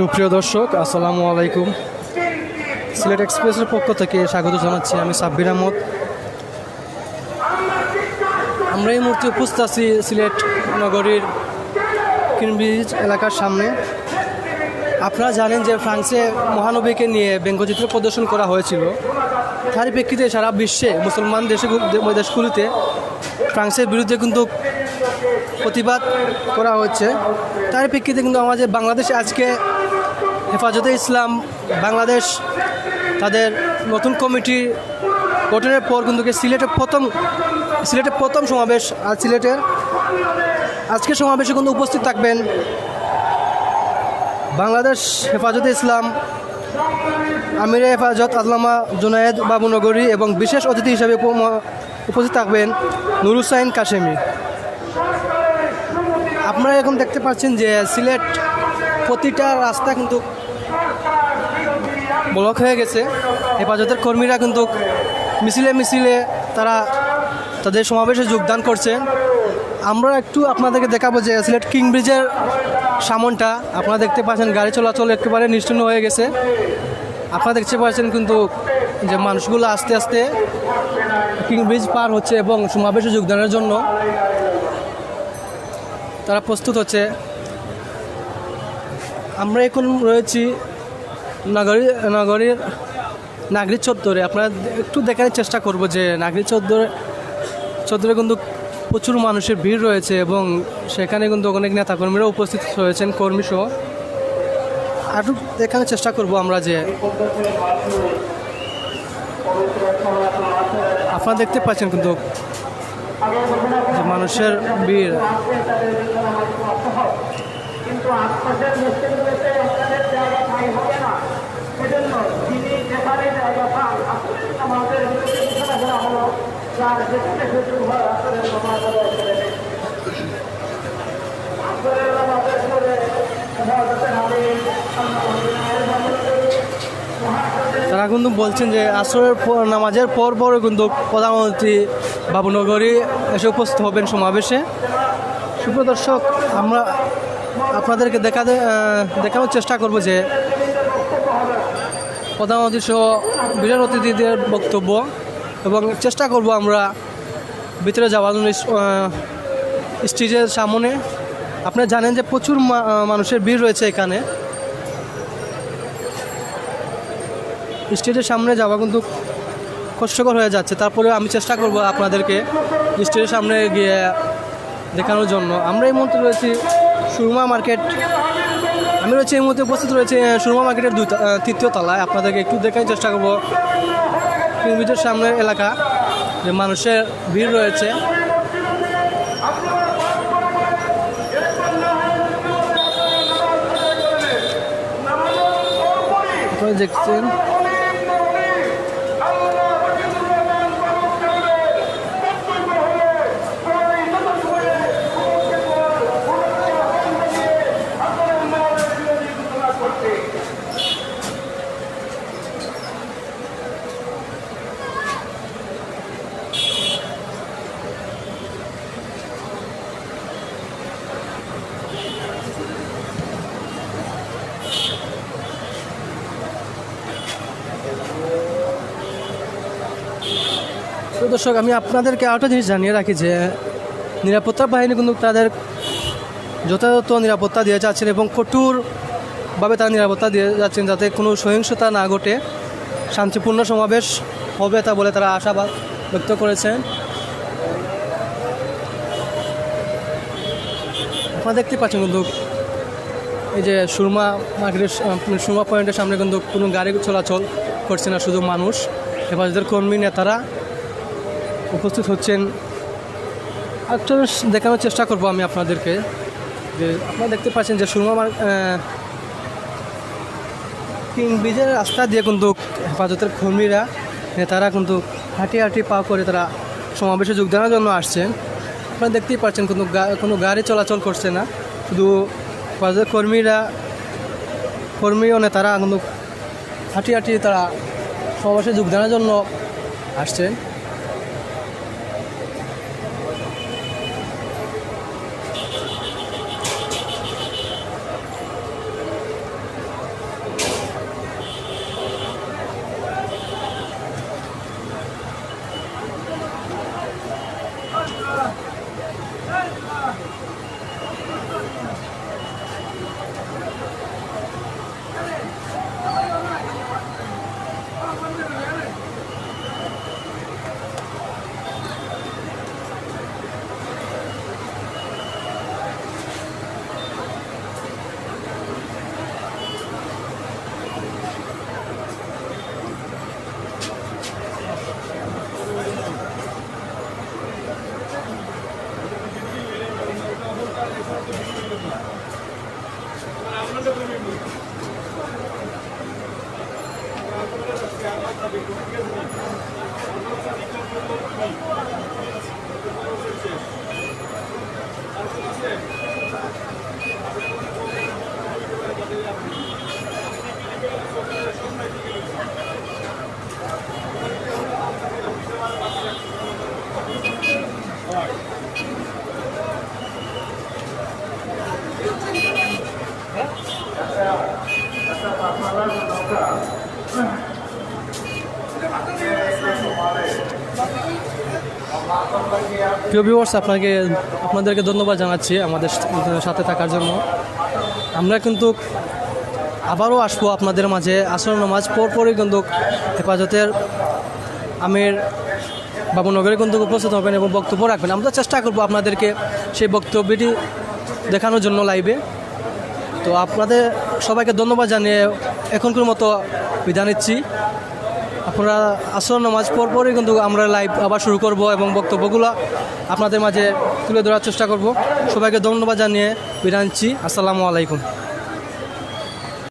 সুপ্রিয় দর্শক, আসসালামু আলাইকুম। সিলেট এক্সপ্রেসের পক্ষ থেকে স্বাগত জানাচ্ছি আমি সাব্বির আহমদ। আমরা এই মুহূর্তে উপস্থিত আছি সিলেট নগরীর কিনব্রিজ এলাকার সামনে। আপনারা জানেন যে ফ্রান্সে মহানবীকে নিয়ে ব্যঙ্গচিত্র প্রদর্শন করা হয়েছিল। তার প্রেক্ষিতে সারা বিশ্বে, মুসলমান দেশে দেশগুলিতে ফ্রান্সের বিরুদ্ধে কিন্তু প্রতিবাদ করা হচ্ছে। তার প্রেক্ষিতে কিন্তু আমাদের বাংলাদেশে আজকে হেফাজতে ইসলাম, বাংলাদেশ, তাদের নতুন কমিটি গঠনের পর কিন্তু সিলেটের প্রথম সিলেটের প্রথম সমাবেশ আর সিলেটের। আজকের সমাবেশে কিন্তু উপস্থিত থাকবেন বাংলাদেশ হেফাজতে ইসলাম, আমিরে হেফাজত, আজলামা জুনায়েদ বাবুনগরী এবং বিশেষ অতিথি হিসাবে উপ- উপস্থিত থাকবেন নুর হুসাইন কাশেমি। আপনারা এখন দেখতে পাচ্ছেন যে সিলেট প্রতিটা রাস্তা কিন্তু ব্লক হয়ে গেছে। হেফাজতের কর্মীরা কিন্তু মিছিলে মিছিলে তারা তাদের সমাবেশে যোগদান করছেন আমরা একটু আপনাদেরকে দেখাবো যে সিলেট কিং ব্রিজের সামনটা। আপনারা দেখতে পাচ্ছেন গাড়ি চলাচল একেবারে নিশ্চিন্ন হয়ে গেছে। আপনারা দেখতে পাচ্ছেন কিন্তু যে মানুষগুলো আস্তে আস্তে কিং ব্রিজ পার হচ্ছে এবং সমাবেশে যোগদানের জন্য তারা প্রস্তুত হচ্ছে। আমরা এখন রয়েছি নগরী নগরীর নাগরিক চত্বরে। আপনারা একটু দেখার চেষ্টা করব যে নাগরিক চত্বরে চত্বরে কিন্তু প্রচুর মানুষের ভিড় রয়েছে এবং সেখানে কিন্তু অনেক নেতাকর্মীরা উপস্থিত রয়েছেন কর্মী সহ একটু দেখানোর চেষ্টা করব আমরা যে আপনারা দেখতে পাচ্ছেন কিন্তু মানুষের ভিড়। তারা কিন্তু বলছেন যে আসরের নামাজের পর পরে কিন্তু প্রধানমন্ত্রী বাবুনগরী এসে উপস্থিত হবেন সমাবেশে। সুপ্রিয় দর্শক আমরা আপনাদেরকে আহ, দেখানোর চেষ্টা করব যে প্রধানমন্ত্রী সহ বিরাট অতিথিদের বক্তব্য। এবং চেষ্টা করব আমরা ভিতরে যাওয়ার জন্য স্টেজের সামনে। আপনারা জানেন যে প্রচুর মানুষের ভিড় রয়েছে এখানে। স্টেজের সামনে যাওয়া কিন্তু কষ্টকর হয়ে যাচ্ছে। তারপরে আমি চেষ্টা করব আপনাদেরকে স্টেজের সামনে গিয়ে দেখানোর জন্য। আমরা এই মুহূর্তে রয়েছি সুরমা মার্কেট। আমি রয়েছি এই মুহূর্তে উপস্থিত রয়েছে সুরমা মার্কেটের দুই তৃতীয় তলায়। আপনাদেরকে একটু দেখার চেষ্টা করব। কিংবিজের সামনের এলাকা যে মানুষের ভিড় রয়েছে। দেখছেন দর্শক, আমি আপনাদেরকে আরেকটা জিনিস জানিয়ে রাখি যে, নিরাপত্তা বাহিনী কিন্তু তাদের যথাযথ নিরাপত্তা দিয়ে যাচ্ছেন এবং কঠোরভাবে তারা নিরাপত্তা দিয়ে যাচ্ছেন যাতে কোনো সহিংসতা না ঘটে। শান্তিপূর্ণ সমাবেশ হবে তা বলে তারা আশাবাদ ব্যক্ত করেছেন। আপনারা দেখতে পাচ্ছেন কিন্তু এই যে সুরমা মার্কেটের সুরমা পয়েন্টের সামনে কিন্তু কোনো গাড়ি চলাচল করছে না, শুধু মানুষ। হেফাজতের কর্মী, নেতারা উপস্থিত হচ্ছেন। জিনিস দেখানোর চেষ্টা করব আমি আপনাদেরকে। যে আপনারা দেখতে পাচ্ছেন যে সুরমা কিং ব্রিজের রাস্তা দিয়ে কিন্তু হেফাজতের কর্মীরা, নেতারা কিন্তু হাঁটি হাঁটি পা করে তারা সমাবেশে যোগদানের জন্য আসছেন। আপনারা দেখতেই পাচ্ছেন কিন্তু কোনো গাড়ি চলাচল করছে না। শুধু হেফাজতের কর্মীরা, কর্মী ও নেতারা কিন্তু হাঁটি হাঁটি তারা সমাবেশে যোগদানের জন্য আসছেন। প্রিয় ভিউয়ার্স আপনাকে, আপনাদেরকে ধন্যবাদ জানাচ্ছি আমাদের সাথে থাকার জন্য। আমরা কিন্তু আবারও আসব আপনাদের মাঝে। আসর নামাজ পরপরই কিন্তু হেফাজতের আমির বাবুনগরে কিন্তু উপস্থিত হবেন এবং বক্তব্য রাখবেন। আমরা চেষ্টা করব আপনাদেরকে সেই বক্তব্যটি দেখানোর জন্য লাইভে তো আপনাদের সবাইকে ধন্যবাদ জানিয়ে এখনকার মতো বিদায় নিচ্ছি। আপনারা আসর নামাজ পরপরই কিন্তু আমরা লাইভ আবার শুরু করব এবং বক্তব্যগুলো আপনাদের মাঝে তুলে ধরার চেষ্টা করব। সবাইকে ধন্যবাদ জানিয়ে বিরাঞ্চি আসসালামু আলাইকুম।